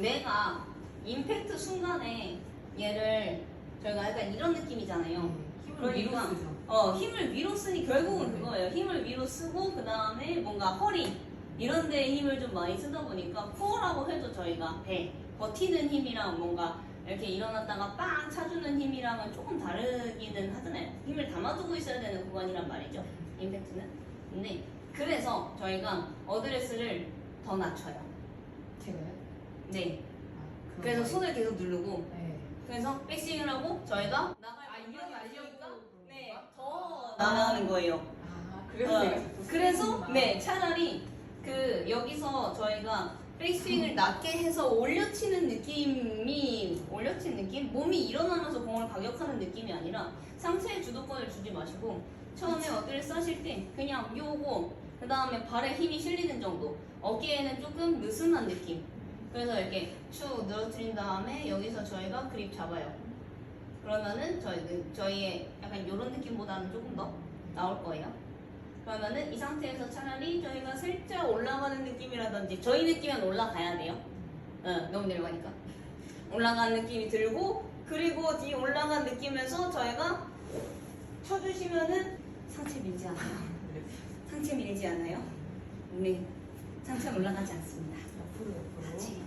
내가 임팩트 순간에 얘를 저희가 약간 이런 느낌이잖아요. 힘을 위로 그러니까 쓰죠. 어 힘을 위로 쓰니 결국은 그거예요. 힘을 위로 쓰고 그 다음에 뭔가 허리 이런 데에 힘을 좀 많이 쓰다 보니까 코어라고 해도 저희가 배 버티는 힘이랑 뭔가 이렇게 일어났다가 빵 차주는 힘이랑은 조금 다르기는 하잖아요. 힘을 담아두고 있어야 되는 구간이란 말이죠. 임팩트는. 근데 그래서 저희가 어드레스를 더 낮춰요. 제가요? 네. 아, 그래서? 손을 계속 누르고 네. 그래서 백스윙을 하고 저희가 나갈 아, 있으니까 그런 네? 더 나가는 거예요. 아, 그래서 어, 자꾸 그래서 쓰는구나. 네 차라리 그 여기서 저희가 백스윙을 낮게 해서 올려치는 느낌이 올려치는 느낌? 몸이 일어나면서 공을 가격하는 느낌이 아니라 상체에 주도권을 주지 마시고 처음에 어드레스 하실 때 그냥 요거 그 다음에 발에 힘이 실리는 정도 어깨에는 조금 느슨한 느낌 그래서 이렇게 축 늘어뜨린 다음에 여기서 저희가 그립 잡아요 그러면은 저희, 저희의 약간 이런 느낌보다는 조금 더 나올 거예요 그러면은 이 상태에서 차라리 저희가 살짝 올라가는 느낌이라든지 저희 느낌은 올라가야 돼요. 어, 너무 내려가니까 올라가는 느낌이 들고 그리고 뒤 올라간 느낌에서 저희가 쳐주시면은 상체 밀지 않아요. 네. 상체 밀지 않아요. 네, 상체 올라가지 않습니다. 앞으로 옆으로. 같이